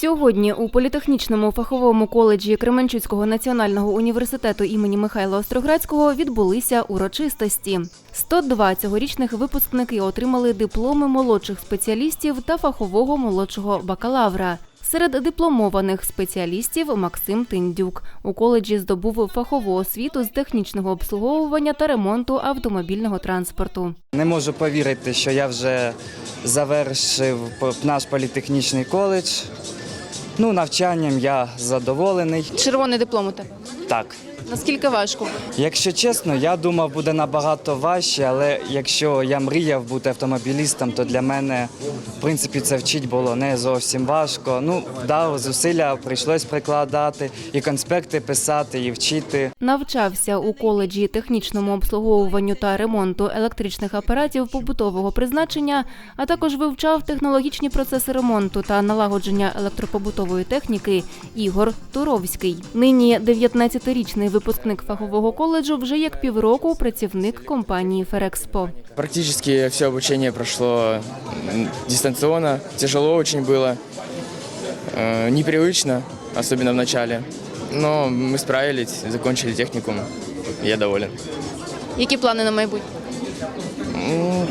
Сьогодні у політехнічному фаховому коледжі Кременчуцького національного університету імені Михайла Остроградського відбулися урочистості. 102 цьогорічних випускники отримали дипломи молодших спеціалістів та фахового молодшого бакалавра. Серед дипломованих спеціалістів Максим Тиндюк у коледжі здобув фахову освіту з технічного обслуговування та ремонту автомобільного транспорту. Не можу повірити, що я вже завершив наш політехнічний коледж. Ну, навчанням я задоволений. Червоний диплом у тебе. Так. Наскільки важко? Якщо чесно, я думав, буде набагато важче, але якщо я мріяв бути автомобілістом, то для мене, в принципі, це вчить було не зовсім важко. Ну, да, зусилля прийшлось прикладати, і конспекти писати, і вчити. Навчався у коледжі технічному обслуговуванню та ремонту електричних апаратів побутового призначення, а також вивчав технологічні процеси ремонту та налагодження електропобутової техніки Ігор Туровський. Нині 19-річний випускник фахового коледжу вже як півроку працівник компанії Ферекспо. Практически все обучение прошло м, дистанционно. Тяжело очень было. Э, Непривычно, особенно в начале. Но мы справились, закончили техникум. Я доволен. Які плани на майбутнє? М,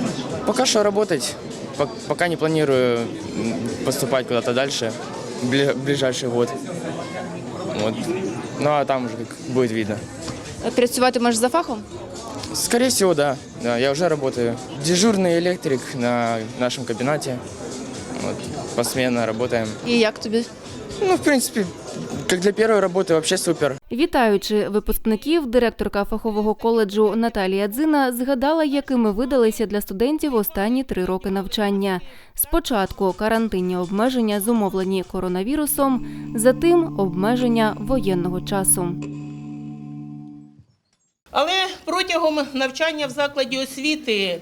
Пока что работать. Пок- Пока не планирую м, поступать куда-то дальше. в бли- в ближайший год. Вот. Ну а там уже как будет видно. Працюватимеш за фахом? Скорее всего, да. да. Я уже работаю. Дежурный электрик на нашем кабинете. Вот. Посменно работаем. І як тобі? Ну, в принципе, как для первой работы вообще супер. Вітаючи випускників, директорка фахового коледжу Наталія Дзина згадала, якими видалися для студентів останні три роки навчання. Спочатку карантинні обмеження зумовлені коронавірусом, затим обмеження воєнного часу. Але протягом навчання в закладі освіти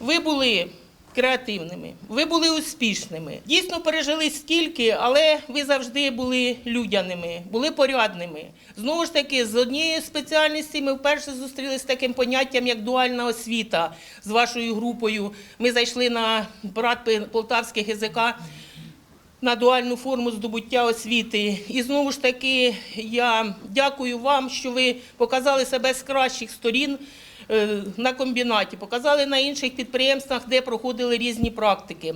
ви були креативними, ви були успішними. Дійсно пережили стільки, але ви завжди були людяними, були порядними. Знову ж таки, з однією спеціальності ми вперше зустрілися з таким поняттям, як дуальна освіта з вашою групою. Ми зайшли на парад полтавських язика на дуальну форму здобуття освіти. І знову ж таки, я дякую вам, що ви показали себе з кращих сторін на комбінаті, показали на інших підприємствах, де проходили різні практики.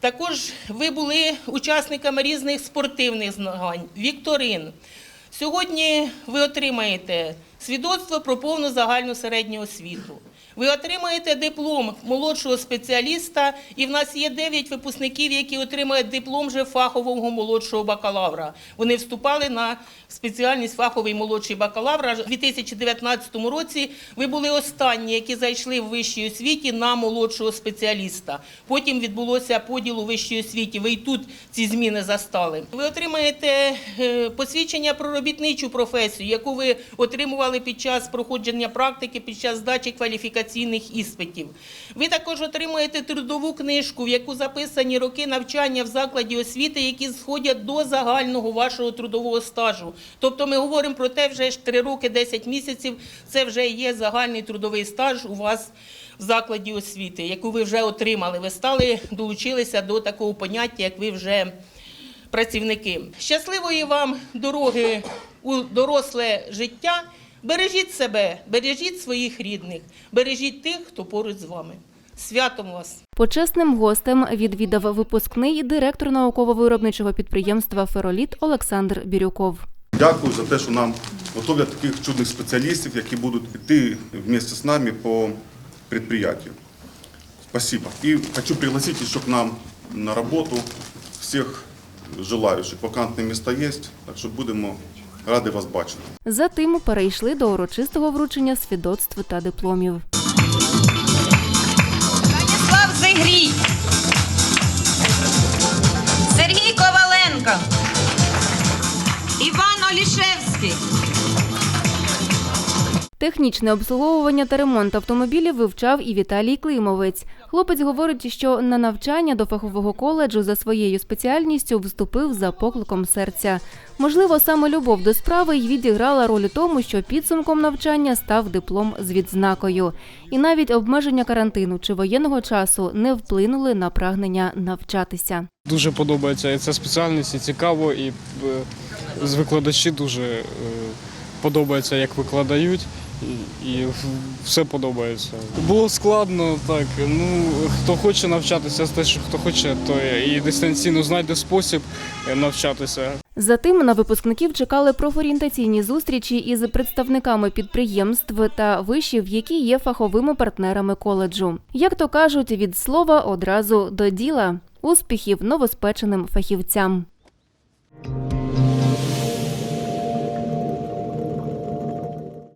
Також ви були учасниками різних спортивних змагань, вікторин. Сьогодні ви отримаєте свідоцтво про повну загальну середню освіту. Ви отримаєте диплом молодшого спеціаліста, і в нас є 9 випускників, які отримають диплом вже фахового молодшого бакалавра. Вони вступали на спеціальність фаховий молодший бакалавр. У 2019 році ви були останні, які зайшли в вищій освіті на молодшого спеціаліста. Потім відбулося поділ у вищій освіті. Ви і тут ці зміни застали. Ви отримаєте е, посвідчення про робітничу професію, яку ви отримували під час проходження практики, під час здачі кваліфікаційних іспитів. Ви також отримаєте трудову книжку, в яку записані роки навчання в закладі освіти, які сходять до загального вашого трудового стажу. Тобто ми говоримо про те, вже ж 3 роки 10 місяців. Це вже є загальний трудовий стаж у вас в закладі освіти, яку ви вже отримали. Ви стали долучилися до такого поняття, як ви вже працівники. Щасливої вам дороги у доросле життя. Бережіть себе, бережіть своїх рідних, бережіть тих, хто поруч з вами. Святом вас! Почесним гостем відвідав випускний директор науково-виробничого підприємства Фероліт Олександр Бірюков. Дякую за те, що нам готовлять таких чудних спеціалістів, які будуть йти вместе з нами по предприятию. Спасибо. И хочу пригласить еще к нам на работу всех желающих. Вакантні міста є, так що будемо раді вас бачити. Затим перейшли до урочистого вручення свідоцтв та дипломів. Станіслав Зигрій, Сергій Коваленко, Іван Олішевський. Технічне обслуговування та ремонт автомобілів вивчав і Віталій Климовець. Хлопець говорить, що на навчання до фахового коледжу за своєю спеціальністю вступив за покликом серця. Можливо, саме любов до справи й відіграла роль у тому, що підсумком навчання став диплом з відзнакою. І навіть обмеження карантину чи воєнного часу не вплинули на прагнення навчатися. Дуже подобається і ця спеціальність, і цікаво, і е, з викладачі дуже е, подобається, як викладають, і, все подобається. Було складно, так. Ну, хто хоче навчатися, теж хто хоче, то і дистанційно знайде спосіб е, навчатися. Затим на випускників чекали профорієнтаційні зустрічі із представниками підприємств та вишів, які є фаховими партнерами коледжу. Як то кажуть, від слова одразу до діла. Успіхів новоспеченим фахівцям.